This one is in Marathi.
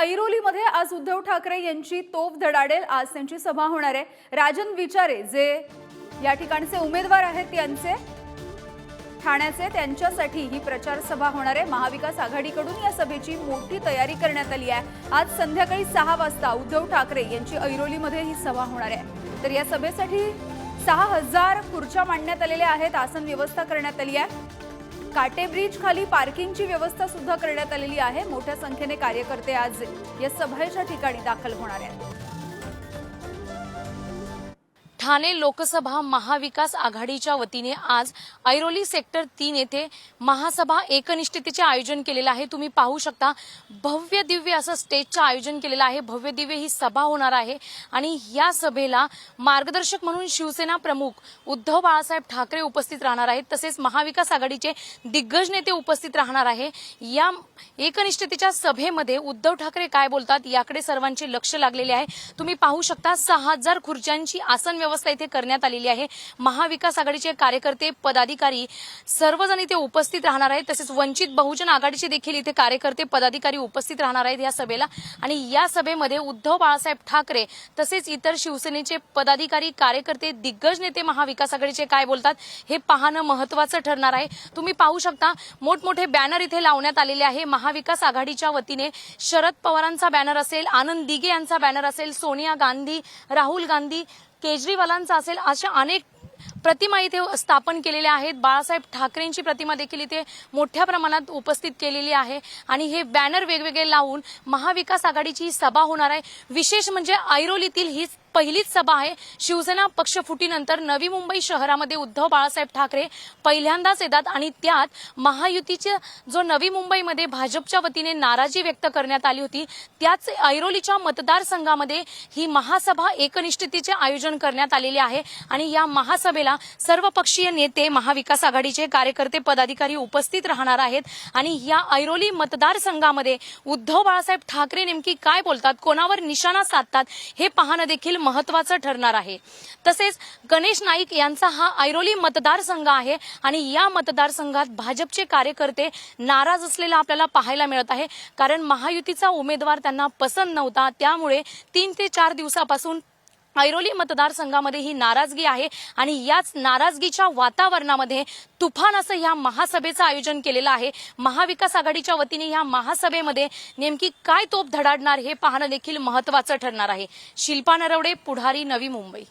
ऐरोलीमध्ये आज उद्धव ठाकरे यांची तोफ धडाडेल. आज त्यांची सभा होणार आहे. राजन विचारे जे या ठिकाणचे उमेदवार आहेत त्यांचे ठाण्याचे त्यांच्यासाठी ही प्रचार सभा होणार आहे. महाविकास आघाडीकडून या सभेची मोठी तयारी करण्यात आली आहे. आज संध्याकाळी सहा वाजता उद्धव ठाकरे यांची ऐरोलीमध्ये ही सभा होणार आहे. तर या सभेसाठी सहा हजार खुर्च्या मांडण्यात आलेल्या आहेत. आसन व्यवस्था करण्यात आली आहे. काटे ब्रिज खाली पार्किंगची व्यवस्था सुद्धा करण्यात आलेली आहे. मोठ्या संख्येने कार्यकर्ते आज या सभेच्या ठिकाणी दाखल होणार आहेत. ठाणे लोकसभा महाविकास आघाडीच्या वतीने आज ऐरोली सेक्टर तीन येथे महासभा एकनिष्ठतेचे आयोजन केलेलं आहे. तुम्ही पाहू शकता भव्य दिव्य असं स्टेजचं आयोजन केलेलं आहे. भव्य दिव्य ही सभा होणार आहे. आणि या सभेला मार्गदर्शक म्हणून शिवसेना प्रमुख उद्धव बाळासाहेब ठाकरे उपस्थित राहणार आहेत. तसेच महाविकास आघाडीचे दिग्गज नेते उपस्थित राहणार आहे. या एकनिष्ठतेच्या सभेमध्ये उद्धव ठाकरे काय बोलतात याकडे सर्वांचे लक्ष लागलेले आहे. तुम्ही पाहू शकता सहा हजार खुर्च्यांची आसन व्यवस्था इथे करण्यात आलेली आहे. महाविकास आघाडीचे कार्यकर्ते पदाधिकारी सर्वजण इथे उपस्थित राहणार आहेत. तसेच वंचित बहुजन आघाडीचे देखील इथे कार्यकर्ते पदाधिकारी उपस्थित राहणार आहेत या सभेला. आणि या सभेमध्ये उद्धव बाळासाहेब ठाकरे तसेच इतर शिवसेनेचे पदाधिकारी कार्यकर्ते दिग्गज नेते महाविकास आघाडीचे काय बोलतात हे पाहणं महत्वाचं ठरणार आहे. तुम्ही पाहू शकता मोठमोठे बॅनर इथे लावण्यात आलेले आहे. महाविकास आघाडीच्या वतीने शरद पवारांचा बॅनर असेल आनंद दिगे यांचा बॅनर असेल सोनिया गांधी राहुल गांधी केजरीवालांचा असेल अशा अनेक प्रतिमा इथे स्थापन केलेल्या आहेत. बाळासाहेब ठाकरेंची प्रतिमा देखील इथे मोठ्या प्रमाणात उपस्थित केलेली आहे. आणि हे बॅनर वेगवेगळे लावून महाविकास आघाडीची ही सभा होणार आहे. विशेष म्हणजे ऐरोलीतील ही पहिलीच सभा आहे. शिवसेना पक्ष फुटीनंतर नवी मुंबई शहरामध्ये उद्धव बाळासाहेब ठाकरे पहिल्यांदाच येतात आणि त्यात महायुतीचे जो नवी मुंबईमध्ये भाजपच्या वतीने नाराजी व्यक्त करण्यात आली होती त्याच ऐरोलीच्या मतदारसंघामध्ये ही महासभा एकनिष्ठतेचे आयोजन करण्यात आलेले आहे. आणि या महासभेला सर्वपक्षीय नेते महाविकास आघाडीचे कार्यकर्ते पदाधिकारी उपस्थित राहणार आहेत. आणि या ऐरोली मतदारसंघामध्ये उद्धव बाळासाहेब ठाकरे नेमकी काय बोलतात? कोणावर निशाणा साधतात? हे पाहणं देखील महत्वाचं ठरणार आहे. तसेच गणेश नाईक यांचा हा ऐरोली मतदारसंघ आहे आणि या मतदारसंघात भाजपचे कार्यकर्ते नाराज असलेला आपल्याला पाहायला मिळत आहे. कारण महायुतीचा उमेदवार त्यांना पसंत नव्हता. त्यामुळे तीन ते चार दिवसापासून ऐरोली मतदारसंघामध्ये ही नाराजगी आहे आणि याच नाराजगीच्या वातावरणामध्ये तुफान असं या महासभेचं आयोजन केलेलं आहे. महाविकास आघाडीच्या वतीने या महासभेमध्ये नेमकी काय तोप धडाडणार हे पाहणं देखील महत्वाचं ठरणार आहे. शिल्पा नरवडे पुढारी नवी मुंबई.